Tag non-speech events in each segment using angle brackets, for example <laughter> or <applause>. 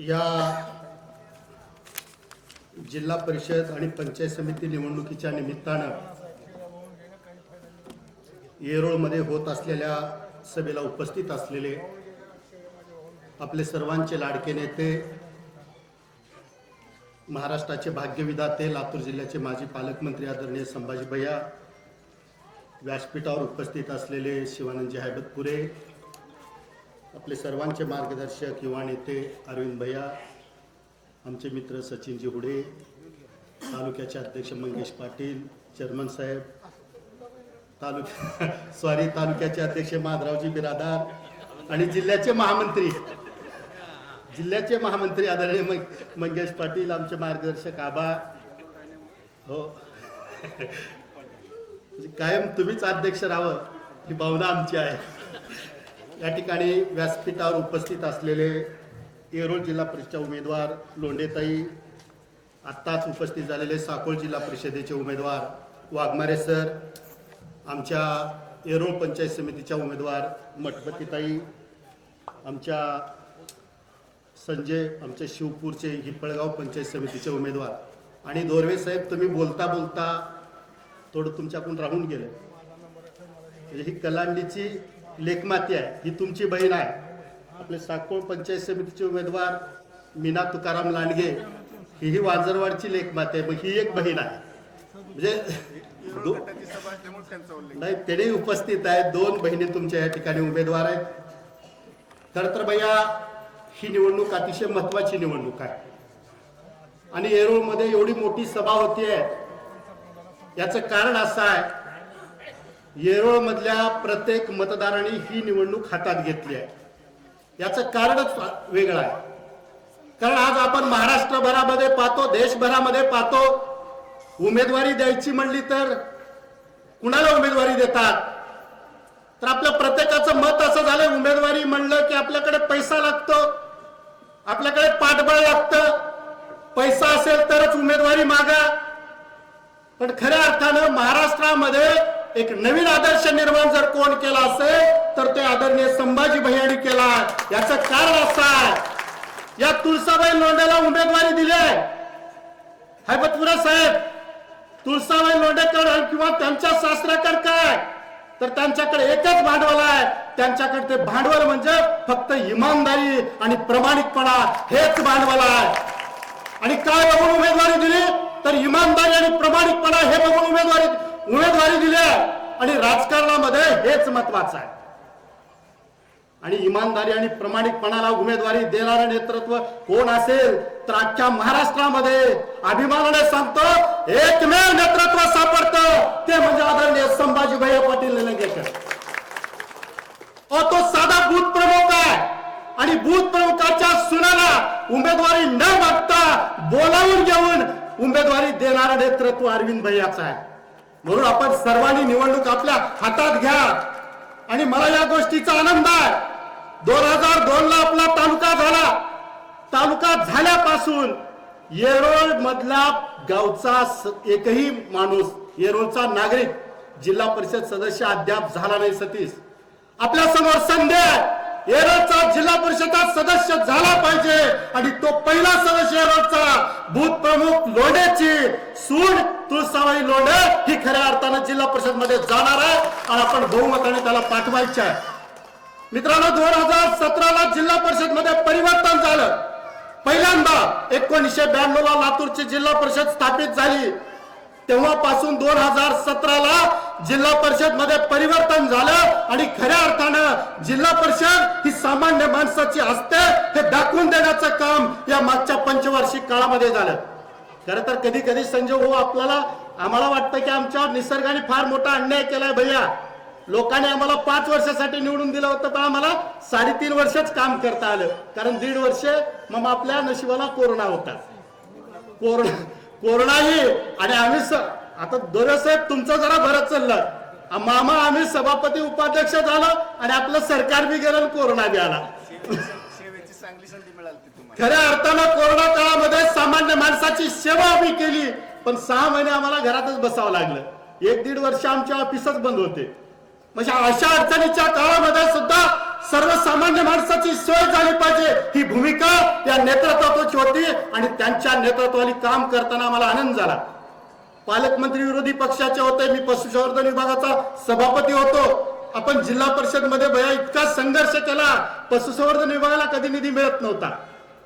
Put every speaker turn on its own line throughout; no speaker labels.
या जिल्हा परिषद आणि पंचायत समिती निवडणुकीच्या निमित्तानं येरोळमध्ये होत असलेल्या सभेला उपस्थित असलेले आपले सर्वांचे लाडके नेते महाराष्ट्राचे भाग्यविधाते लातूर जिल्ह्याचे माजी पालकमंत्री आदरणीय संभाजी भैया व्यासपीठावर उपस्थित असलेले शिवानंदजी हैबतपुरे आपले सर्वांचे मार्गदर्शक युवा नेते अरविंद भैया आमचे मित्र सचिनजी हुडे तालुक्याचे अध्यक्ष मंगेश पाटील चेअरमन साहेब तालुक्या सॉरी <laughs> तालुक्याचे अध्यक्ष माधरावजी बिरादार आणि जिल्ह्याचे महामंत्री. जिल्ह्याचे महामंत्री आदरणीय मंग- मंगेश पाटील आमचे मार्गदर्शक आबा हो. <laughs> म्हणजे कायम तुम्हीच अध्यक्ष राहावं ही भावना आमची आहे. या ठिकाणी व्यासपीठावर उपस्थित असलेले येरोळ जिल्हा परिषदच्या उमेदवार लोंढेताई आत्ताच उपस्थित झालेले साकोळ जिल्हा परिषदेचे उमेदवार वाघमारे सर आमच्या येरोळ पंचायत समितीच्या उमेदवार मठपतीताई आमच्या संजय आमच्या शिवपूरचे हिप्पळगाव पंचायत समितीचे उमेदवार. आणि दोरवे साहेब तुम्ही बोलता बोलता थोडं तुमच्याकडून राहून गेलं. म्हणजे ही कलांडीची लेखमाती आहे. ही तुमची बहीण आहे. आपले साकोळ पंचायत समितीचे उमेदवार मीना तुकाराम लांडगे ही ही वाजरवाडची लेखमाती आहे. मग ही एक बहीण आहे. म्हणजे नाही तेही उपस्थित आहेत दोन बहिणी तुमच्या या ठिकाणी उमेदवार आहेत. खरं तर भैया ही निवडणूक अतिशय महत्वाची निवडणूक आहे. आणि येरूळमध्ये एवढी मोठी सभा होती आहे याचं कारण असं आहे येरोळ मधल्या प्रत्येक मतदारांनी ही निवडणूक हातात घेतली आहे. याचं कारणच वेगळं आहे. कारण आज आपण महाराष्ट्रभरामध्ये पाहतो देशभरामध्ये पाहतो उमेदवारी द्यायची म्हणली तर कुणाला उमेदवारी देतात? तर आपल्या प्रत्येकाचं मत असं झालं उमेदवारी म्हणलं की आपल्याकडे पैसा लागतो आपल्याकडे पाठबळ लागतं. पैसा असेल तरच उमेदवारी मागा. पण खऱ्या अर्थानं महाराष्ट्रामध्ये एक नवीन आदर्श निर्माण जर कोण केला असेल तर ते आदरणीय संभाजी भैयानी केला. याच कारण असं आहे. या तुळसाबाई लोंढ्याला उमेदवारी दिली आहे. हैबतपुरा साहेब तुळसाबाई लोंढेकर किंवा त्यांच्या शास्त्राकर काय तर त्यांच्याकडे एकच भांडवल आहे. त्यांच्याकडे ते भांडवल म्हणजे फक्त इमानदारी आणि प्रामाणिकपणा. हेच भांडवल आहे. आणि काय बघून उमेदवारी दिली? तर इमानदारी आणि प्रामाणिकपणा हे बघून उमेदवारी उमेदवारी दिली आहे आणि राजकारणामध्ये हेच महत्वाचं आहे. आणि इमानदारी आणि प्रामाणिकपणाला उमेदवारी देणारं नेतृत्व कोण असेल तर अख्ख्या महाराष्ट्रामध्ये अभिमानाने सांगतो एकमेव नेतृत्व सापडतं. ते म्हणजे आदरणीय संभाजी भैया पाटील निलंगेकर. अहो, तो साधा बूथ प्रमुख आहे. आणि बूथ प्रमुखाच्या सुनाला उमेदवारी न मागता बोलावून घेऊन उमेदवारी देणारं नेतृत्व अरविंद भैयाचं आहे. म्हणून आपण सर्वांनी निवडणूक आपल्या हातात घ्या. आणि मला या गोष्टीचा आनंद आहे. दोन हजार दोन ला आपला तालुका झाला. तालुका झाल्यापासून येरोळ मधला गावचा स- एकही माणूस येरोळचा नागरिक जिल्हा परिषद सदस्य अद्याप झाला नाही सतीश. आपल्यासमोर संधी आहे येरोळचा जिल्हा परिषदात सदस्य झाला पाहिजे. आणि तो पहिला सदस्य एरडचा बूथ प्रमुख लोंढेची सून तुळसाबाई लोंढे ही खऱ्या अर्थानं जिल्हा परिषदमध्ये जाणार आहे. आणि आपण बहुमताने त्याला पाठवायचे आहे. मित्रांनो दोन हजार सतराला जिल्हा परिषदमध्ये परिवर्तन झालं. पहिल्यांदा एकोणीसशे ब्याण्णव ला लातूरची जिल्हा परिषद स्थापित झाली. तेव्हापासून दोन हजार सतराला जिल्हा परिषदमध्ये परिवर्तन झालं आणि खऱ्या अर्थानं जिल्हा परिषद ही सामान्य माणसाची असते हे दाखवून देण्याचं काम या मागच्या पंचवार्षिक काळामध्ये झालं. खरं तर कधी कधी संजय हो आपल्याला आम्हाला वाटतं की आमच्यावर निसर्गाने फार मोठा अन्याय केलाय भैया. लोकांनी आम्हाला पाच वर्षासाठी निवडून दिलं होतं पण आम्हाला साडेतीन वर्षच काम करता आलं. कारण दीड वर्ष मग आपल्या नशिबाला कोरोना होता. कोरोना कोरोनाही. आणि आम्ही आता साहेब तुमचं जरा बरंच चाललं. मामा आम्ही सभापती उपाध्यक्ष झालो आणि आपलं सरकार बी गेलं कोरोना बी आला. खऱ्या अर्थानं कोरोना काळामध्ये सामान्य माणसाची सेवा आम्ही केली पण सहा महिने आम्हाला घरातच बसावं लागलं. एक दीड वर्ष आमचे ऑफिसच बंद होते. म्हणजे अशा अडचणीच्या काळामध्ये सुद्धा सर्वसामान्य माणसाची सोय झाली पाहिजे. ही भूमिका त्या नेतृत्वाची होती आणि त्यांच्या नेतृत्वाली काम करताना मला आनंद झाला. पालकमंत्री विरोधी पक्षाचे होते मी पशुसंवर्धन विभागाचा सभापती होतो. आपण जिल्हा परिषदमध्ये भया इतका संघर्ष केला पशुसंवर्धन विभागाला कधी निधी मिळत नव्हता.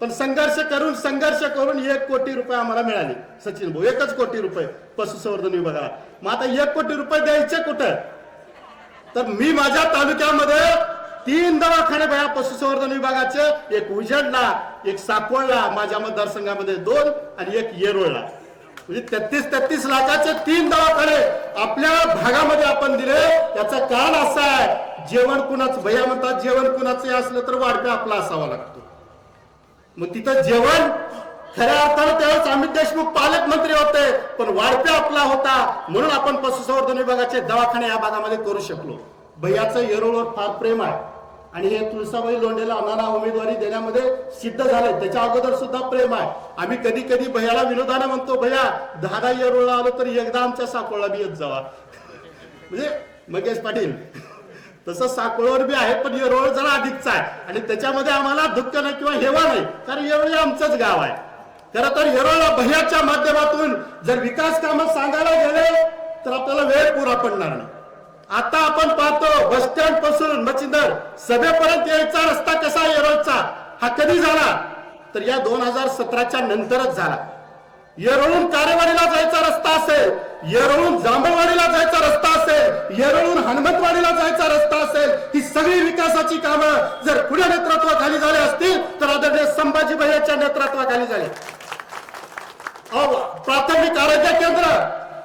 पण संघर्ष करून संघर्ष करून एक कोटी रुपये आम्हाला मिळाले. सचिन भाऊ एकच कोटी रुपये पशुसंवर्धन विभागाला. मग आता एक कोटी रुपये द्यायचे कुठं? तर मी माझ्या तालुक्यामध्ये तीन दवाखाने बया पशुसंवर्धन विभागाचे एक उजेडला एक साकोळला माझ्या मतदारसंघामध्ये दोन आणि एक येरोळला. म्हणजे तेहतीस तेहतीस लाखाचे तीन दवाखाने आपल्या भागामध्ये आपण दिले. याचं कारण असं आहे जेवण कुणाच भैया म्हणतात जेवण कुणाचं असलं तर वाढपे आपला असावा लागतो. मग तिथं जेवण खऱ्या अर्थानं त्यावेळेस अमित देशमुख पालकमंत्री होते पण वाढपे आपला होता म्हणून आपण पशुसंवर्धन विभागाचे दवाखाने या भागामध्ये करू शकलो. भैयाचं येरोळवर फार प्रेम आहे. आणि हे तुळसाबाई लोंढेला अनाना उमेदवारी देण्यामध्ये सिद्ध झालंय त्याच्या अगोदर सुद्धा प्रेम आहे. आम्ही कधी कधी भैयाला विनोदाने म्हणतो भैया दहा येरोळला आलो तर एकदा आमच्या साकोळला बी येत जावा. म्हणजे मगेश पाटील तसं साकोळवर बी आहे पण येरोळ जरा अधिकचा आहे. आणि त्याच्यामध्ये आम्हाला दुःख नाही किंवा हेवा नाही कारण येरोळ हे आमचंच गाव आहे. खरं तर येरोळला भैयाच्या माध्यमातून जर विकास कामं सांगायला गेले तर आपल्याला वेळ पुरा पडणार नाही. आता आपण पाहतो बस स्टँडपासून मच्छिंदर सभेपर्यंत यायचा रस्ता कसा आहे येरोळचा हा कधी झाला? तर या दोन हजार सतराच्या नंतरच झाला. येरळून कारेवाडीला जायचा रस्ता असेल येरळून जांभळवाडीला जायचा रस्ता असेल येरळून हनुमंतवाडीला जायचा रस्ता असेल ही सगळी विकासाची कामं जर पुढे नेतृत्वाखाली झाली असतील तर आदरणीय संभाजी भैयाच्या नेतृत्वाखाली झाले. अहो, प्राथमिक आरोग्य केंद्र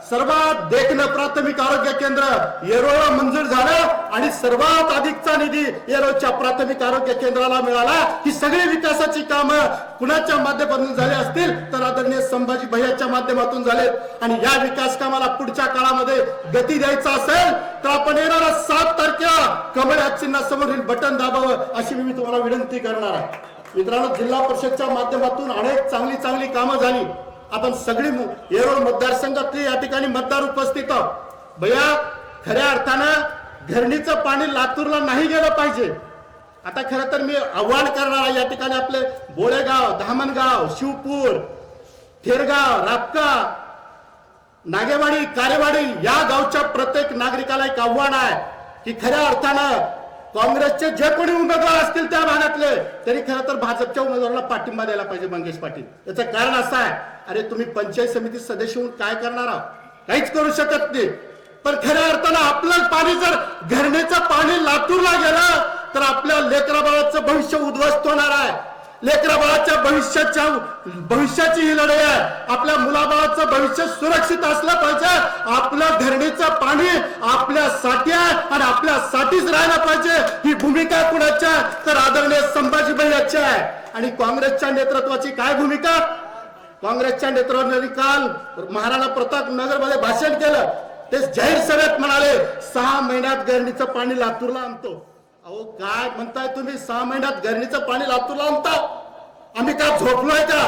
सर्वात देखणं प्राथमिक आरोग्य केंद्र येरोळा मंजूर झालं आणि सर्वात अधिकचा निधी येरोच्या प्राथमिक आरोग्य केंद्राला मिळाला. ही सगळी विकासाची कामं कुणाच्या माध्यमातून झाली असतील तर आदरणीय संभाजी भैयाच्या माध्यमातून झालेत. आणि या विकास कामाला पुढच्या काळामध्ये गती द्यायचा असेल तर आपण येणारा सात तारखेला कमळ चिन्हासमोरील बटन दाबावं अशी मी तुम्हाला विनंती करणार आहे. मित्रांनो जिल्हा परिषदच्या माध्यमातून अनेक चांगली चांगली कामं झाली. आपण सगळी येरोळ मतदारसंघातली या ठिकाणी मतदार उपस्थित आहोत. भैया खऱ्या अर्थानं घरणीचं पाणी लातूरला नाही गेलं पाहिजे. आता खरं तर मी आव्हान करणार आहे या ठिकाणी आपले बोळेगाव धामणगाव शिवपूर थेरगाव रापका नागेवाडी कारेवाडी या गावच्या प्रत्येक नागरिकाला एक आव्हान आहे की खऱ्या अर्थानं काँग्रेसचे जे कोणी उमेदवार असतील त्या भागातले तरी खरं तर भाजपच्या उमेदवाराला पाठिंबा द्यायला पाहिजे मंगेश पाटील. याचं कारण असं आहे अरे तुम्ही पंचायत समिती सदस्य होऊन काय करणार आहात? काहीच करू शकत नाही. पण खऱ्या अर्थानं आपलं पाणी जर घरणेचं पाणी लातूरला गेलं तर आपल्या लेकराबाळाचं भविष्य उद्ध्वस्त होणार आहे. लेकरा बाळाच्या भविष्याच्या भविष्याची ही लढाई आहे. आपल्या मुलाबाळाचं भविष्य सुरक्षित असलं पाहिजे. आपलं धरणीचं पाणी आपल्यासाठी आहे आणि आपल्यासाठीच राहायला पाहिजे. ही भूमिका कुणाच्या तर आदरणीय संभाजी भैयाची आहे. आणि काँग्रेसच्या नेतृत्वाची काय भूमिका? काँग्रेसच्या नेतृत्वाने काल महाराणा प्रताप नगरमध्ये भाषण केलं. ते जाहीर सभेत म्हणाले सहा महिन्यात गरणीचं पाणी लातूरला आणतो. अहो काय म्हणताय तुम्ही? सहा महिन्यात गरणीचं पाणी लातूरला आणता. आम्ही का झोपलोय का?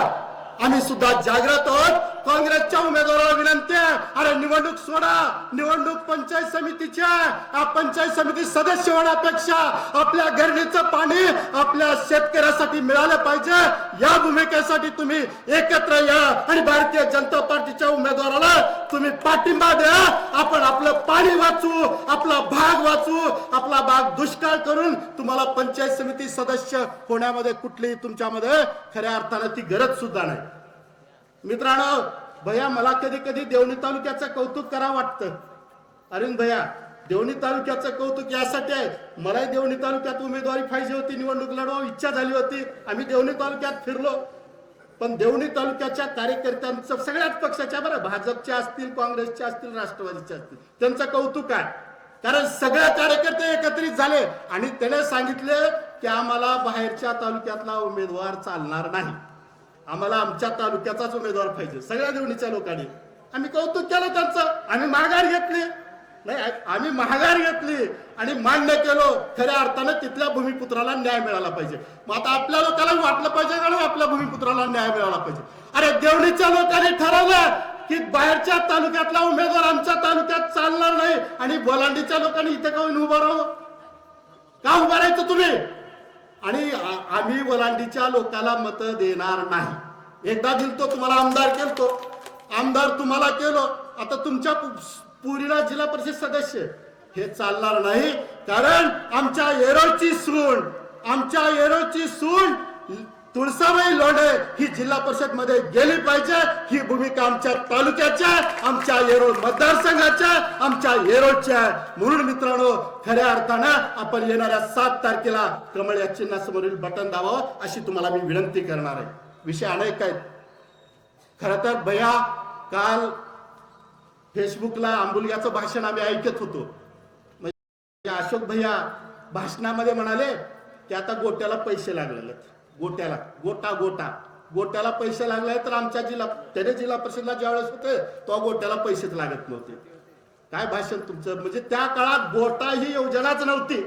आम्ही सुद्धा जागृत आहोत. काँग्रेसच्या उमेदवाराला विनंती आहे. अरे निवडणूक सोडा. निवडणूक पंचायत समितीची आहे. पंचायत समिती सदस्य होण्यापेक्षा आपल्या गरजेचं पाणी आपल्या शेतकऱ्यासाठी मिळालं पाहिजे. या भूमिकेसाठी तुम्ही एकत्र या आणि भारतीय जनता पार्टीच्या उमेदवाराला तुम्ही पाठिंबा द्या. आपण आपलं पाणी वाचू आपला भाग वाचू आपला भाग दुष्काळ करून तुम्हाला पंचायत समिती सदस्य होण्यामध्ये कुठलीही तुमच्यामध्ये खऱ्या अर्थानं ती गरज सुद्धा नाही. मित्रांनो भैया मला कधी कधी देवणी तालुक्याचं कौतुक करा वाटतं. अरविंद भैया देवणी तालुक्याचं कौतुक यासाठी आहे. मलाही देवणी तालुक्यात उमेदवारी पाहिजे होती निवडणूक लढवा इच्छा झाली होती. आम्ही देवणी तालुक्यात फिरलो. पण देवणी तालुक्याच्या कार्यकर्त्यांचं सगळ्याच पक्षाच्या बरं भाजपच्या असतील काँग्रेसच्या असतील राष्ट्रवादीच्या असतील त्यांचं कौतुक आहे. कारण सगळे कार्यकर्ते एकत्रित झाले आणि त्याने सांगितले की आम्हाला बाहेरच्या तालुक्यातला उमेदवार चालणार नाही. आम्हाला आमच्या तालुक्याचाच उमेदवार पाहिजे. सगळ्या देवणीच्या लोकांनी. आम्ही कौतुक केलं त्यांचं. आम्ही माघार घेतली. नाही आम्ही माघार घेतली. आणि मान्य केलो. खऱ्या अर्थानं तिथल्या भूमिपुत्राला न्याय मिळाला पाहिजे. मग आता आपल्या लोकांना वाटलं पाहिजे का आपल्या भूमिपुत्राला न्याय मिळाला पाहिजे? अरे देवणीच्या लोकांनी ठरवलं की बाहेरच्या तालुक्यातला उमेदवार आमच्या तालुक्यात चालणार नाही आणि बोलांडीच्या लोकांनी इथे काऊन उभं राहू का उभं राहायचं तुम्ही? आणि आम्ही वलांडीच्या लोकाला मत देणार नाही. एकदा दिलतो तुम्हाला आमदार केलतो. आमदार तुम्हाला केलो. आता तुमच्या पुरीला जिल्हा परिषद सदस्य हे चालणार नाही. कारण आमच्या येरोची सून आमच्या येरोळची सून तुळसाबाई लोंढे ही जिल्हा परिषदमध्ये गेली पाहिजे. ही भूमिका आमच्या तालुक्याच्या आमच्या येरोड मतदारसंघाच्या आमच्या येरोडच्या म्हणून मित्रांनो खऱ्या अर्थानं आपण येणाऱ्या सात तारखेला कमळ या चिन्हासमोरील बटन दाबावं अशी तुम्हाला मी विनंती करणार आहे. विषय अनेक आहेत. खर तर भैया काल फेसबुकला आंबुलग्याचं भाषण आम्ही ऐकत होतो. म्हणजे अशोक भैया भाषणामध्ये म्हणाले की आता गोट्याला पैसे लागलेले आहेत. गोट्याला. गोटा गोटा. गोट्याला पैसे लागले तर आमच्या जिल्हा त्याने जिल्हा परिषदला ज्यावेळेस होते तो गोट्याला पैसेच लागत नव्हते. काय भाषण तुमचं? म्हणजे त्या काळात गोटा ही योजनाच नव्हती.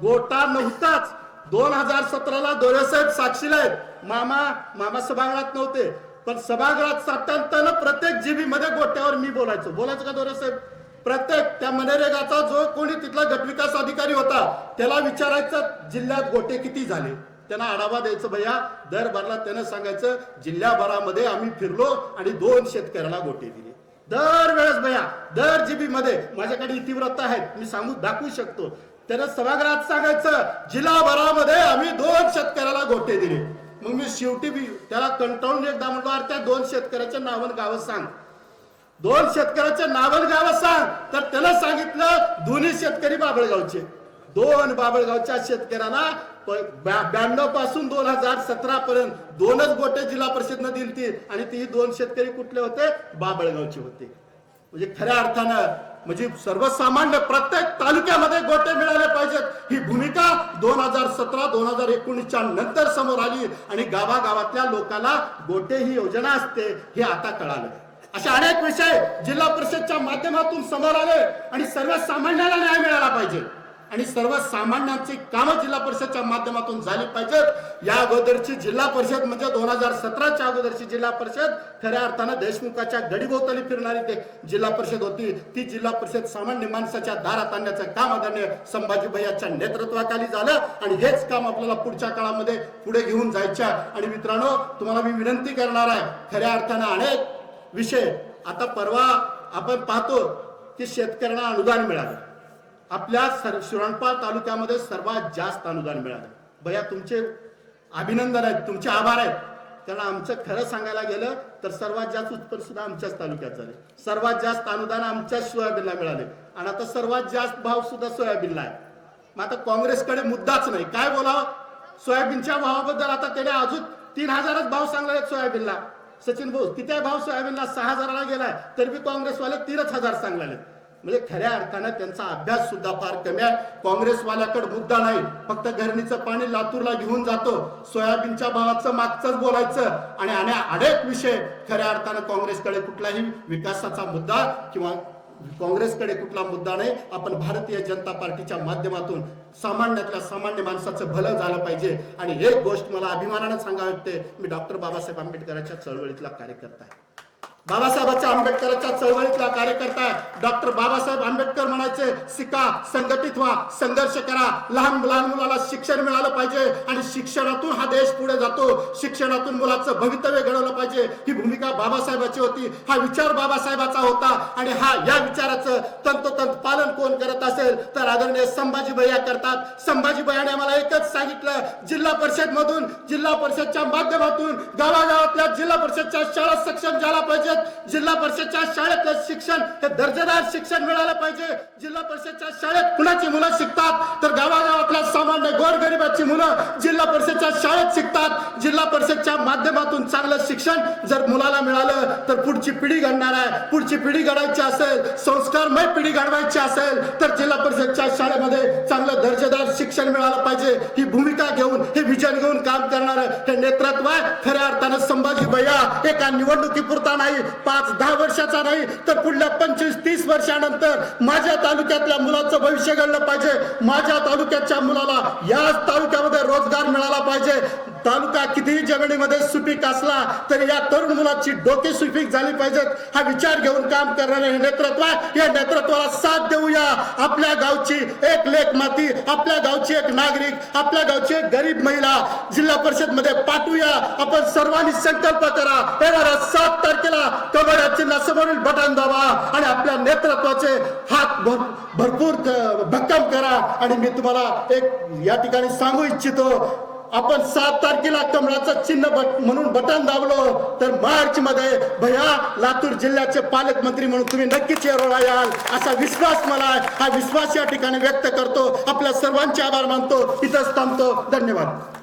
गोटा नव्हताच. दोन हजार सतराला दोरेसाहेब साक्षीला आहेत. मामा मामा सभागृहात नव्हते. पण सभागृहात सातत्यानं प्रत्येक जीबी मध्ये गोट्यावर मी बोलायचो. बोलायचं का दोरेसाहेब? प्रत्येक त्या मनरेगाचा जो कोणी तिथला गटविकास अधिकारी होता त्याला विचारायचं जिल्ह्यात गोटे किती झाले? त्यांना आढावा द्यायचं भैया. दर भरला त्यानं सांगायचं जिल्ह्याभरामध्ये आम्ही फिरलो आणि दोन शेतकऱ्याला गोटे दिले. दर वेळेस भैया दर जीबी मध्ये माझ्याकडे इतिवृत्त आहेत. मी सांगू दाखवू शकतो. त्यानं सभागृहात सांगायचं जिल्हाभरामध्ये आम्ही दोन शेतकऱ्याला गोटे दिले. मग मी शेवटी बी त्याला कंटाळून एकदा म्हणलो अरे त्या दोन शेतकऱ्याच्या नावन गावं सांग. दोन शेतकऱ्याच्या नावन गावं सांग. तर त्याला सांगितलं दोन्ही शेतकरी बाबळगावचे. दोन बाबळगावच्या शेतकऱ्यांना ब्याण्णवपासून दोन हजार सतरा पर्यंत दोनच गोटे जिल्हा परिषदनं दिली दिलतील आणि ती दोन शेतकरी कुठले होते? बाबळगावचे होते. म्हणजे खऱ्या अर्थानं म्हणजे सर्वसामान्य प्रत्येक तालुक्यामध्ये गोटे मिळाले पाहिजेत. ही भूमिका दोन हजार सतरा दोन हजार एकोणीसच्या नंतर समोर आली आणि गावागावातल्या लोकांना गोटे ही योजना असते हे आता कळालं. अशा अनेक विषय जिल्हा परिषदच्या माध्यमातून समोर आले आणि सर्वसामान्याला न्याय मिळाला पाहिजे. आणि सर्वसामान्यांची कामं जिल्हा परिषदच्या माध्यमातून झाली पाहिजेत. या अगोदरची जिल्हा परिषद म्हणजे दोन हजार सतराच्या अगोदरची जिल्हा परिषद. खऱ्या अर्थानं देशमुखाच्या गडीभोवताली फिरणारी ते जिल्हा परिषद होती. ती जिल्हा परिषद सामान्य माणसाच्या दारात आणण्याचं काम आदरणीय संभाजी भैयाच्या नेतृत्वाखाली झालं. आणि हेच काम आपल्याला पुढच्या काळामध्ये पुढे घेऊन जायच्या. आणि मित्रांनो तुम्हाला मी विनंती करणार आहे खऱ्या अर्थानं अनेक विषय. आता परवा आपण पाहतो की शेतकऱ्यांना अनुदान मिळालं. आपल्या सर शिरणपाळ तालुक्यामध्ये सर्वात जास्त अनुदान मिळालं. भैया तुमचे अभिनंदन आहेत तुमचे आभार आहेत. त्याला आमचं खरं सांगायला गेलं तर सर्वात जास्त उत्पन्न सुद्धा आमच्याच तालुक्यात झाले. सर्वात जास्त अनुदान आमच्याच सोयाबीनला मिळाले. आणि आता सर्वात जास्त भाव सुद्धा सोयाबीनला आहे. मग आता काँग्रेसकडे मुद्दाच नाही. काय बोलावं? सोयाबीनच्या भावाबद्दल आता त्याने अजून तीन हजारच भाव सांगले सोयाबीनला. सचिन भाऊ किती भाव सोयाबीनला? सहा हजाराला गेलाय. तरी बी काँग्रेसवाले तीनच हजार सांगले म्हणजे खऱ्या अर्थानं त्यांचा अभ्यास सुद्धा फार कमी आहे. काँग्रेसवाल्याकडे मुद्दा नाही. फक्त घरणीचं पाणी लातूरला घेऊन जातो. सोयाबीनच्या भावाचं मागचंच बोलायचं. आणि आणि अनेक विषय खऱ्या अर्थानं काँग्रेसकडे कुठलाही विकासाचा मुद्दा किंवा काँग्रेसकडे कुठला मुद्दा नाही. आपण भारतीय जनता पार्टीच्या माध्यमातून सामान्यातल्या सामान्य माणसाचं भलं झालं पाहिजे. आणि एक गोष्ट मला अभिमानानं सांगावी वाटते मी डॉक्टर बाबासाहेब आंबेडकरांच्या चळवळीतला कार्यकर्ता आहे. बाबासाहेबाच्या आंबेडकरांच्या चळवळीतला कार्यकर्ता डॉक्टर बाबासाहेब आंबेडकर म्हणायचे शिका संघटित व्हा संघर्ष करा. लहान लहान मुलाला शिक्षण मिळालं पाहिजे आणि शिक्षणातून हा देश पुढे जातो. शिक्षणातून मुलाचं भवितव्य घडवलं पाहिजे. ही भूमिका बाबासाहेबाची होती. हा विचार बाबासाहेबाचा होता आणि हा या विचाराचं तंतोतंत पालन कोण करत असेल तर आदरणीय संभाजी भैया करतात. संभाजी भैयाने मला एकच सांगितलं जिल्हा परिषद मधून जिल्हा परिषदच्या माध्यमातून गावागावातल्या जिल्हा परिषदच्या शाळा सक्षम झाला पाहिजे परिषद जिल्हा परिषदच्या शाळेत शिक्षण हे दर्जेदार शिक्षण मिळालं पाहिजे. जिल्हा परिषदच्या शाळेत कुणाची मुलं शिकतात? तर गावागावातल्या सामान्य गोरगरिबाची मुलं जिल्हा परिषदच्या शाळेत शिकतात. जिल्हा परिषदच्या माध्यमातून चांगलं शिक्षण जर मुलाला मिळालं तर पुढची पिढी घडणार आहे. पुढची पिढी घडायची असेल संस्कारमय पिढी घडवायची असेल तर जिल्हा परिषदच्या शाळेमध्ये चांगलं दर्जेदार शिक्षण मिळालं पाहिजे. ही भूमिका घेऊन हे विजन घेऊन काम करणार हे नेतृत्व आहे. खऱ्या अर्थानं संभाजी भैया एका निवडणुकीपुरता नाही पाच दहा वर्षाचा नाही तर पुढल्या पंचवीस तीस वर्षानंतर माझ्या तालुक्यातल्या मुलाचं भविष्य घडलं पाहिजे. माझ्या तालुक्याच्या मुलाला याच तालुक्यामध्ये रोजगार मिळाला पाहिजे. तालुका कितीही जमिनीमध्ये सुपीक असला तरी या तरुण मुलाची डोके सुपीक झाली पाहिजेत. हा विचार घेऊन काम करणारे हे नेतृत्व या नेतृत्वाला साथ देऊया. आपल्या गावची एक लेख माती आपल्या गावची एक नागरिक आपल्या गावची एक गरीब महिला जिल्हा परिषदमध्ये पाठवूया. आपण सर्वांनी संकल्प करा. येणाऱ्या सात तारखेला कबड्या चिन्हासमोरील बटन दाबा आणि आपल्या नेतृत्वाचे हात भर भरपूर भक्कम करा. आणि मी तुम्हाला एक या ठिकाणी सांगू इच्छितो. आपण सात तारखेला कमळाचं चिन्ह बट म्हणून बटन दाबलो तर मार्च मध्ये भैया लातूर जिल्ह्याचे पालकमंत्री म्हणून तुम्ही नक्कीच येरोळा याल असा विश्वास मला हा विश्वास या ठिकाणी व्यक्त करतो. आपल्या सर्वांचे आभार मानतो. इथंच थांबतो. धन्यवाद.